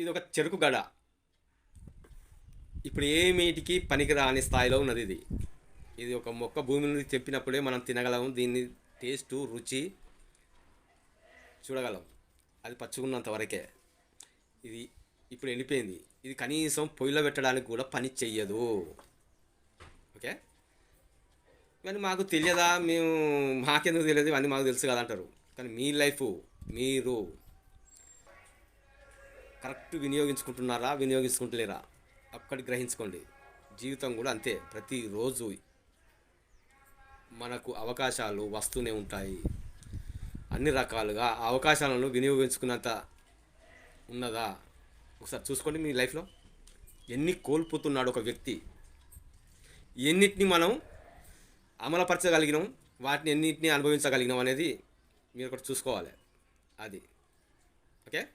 ఇది ఒక చెరుకు గడ. ఇప్పుడు ఏమిటికి పనికిరాని స్థాయిలో ఉన్నది ఇది. ఇది ఒక మొక్క భూమి నుండి చెప్పినప్పుడే మనం తినగలం దీన్ని టేస్ట్ రుచి చూడగలం. అది పచ్చుకున్నంత వరకే. ఇది ఇప్పుడు ఎండిపోయింది. ఇది కనీసం పొయ్యిలో పెట్టడానికి కూడా పని చెయ్యదు. ఓకే? కానీ మాకు తెలియదా? మేము మాకెందుకు తెలియదు? ఇవన్నీ మాకు తెలుసు కదా అంటారు. కానీ మీ లైఫ్ మీరు కరెక్ట్ వినియోగించుకుంటున్నారా వినియోగించుకుంటలేరా? అక్కడి గ్రహించుకోండి. జీవితం కూడా అంతే. ప్రతిరోజు మనకు అవకాశాలు వస్తూనే ఉంటాయి. అన్ని రకాలుగా అవకాశాలను వినియోగించుకున్నంత ఉన్నదా? ఒకసారి చూసుకోండి మీ లైఫ్లో. ఎన్ని కోల్పోతున్నాడు ఒక వ్యక్తి. ఎన్నిటిని మనం అమలుపరచగలిగినాం వాటిని ఎన్నింటిని అనుభవించగలిగినాం అనేది మీరు ఒకటి చూసుకోవాలి. అది. ఓకే?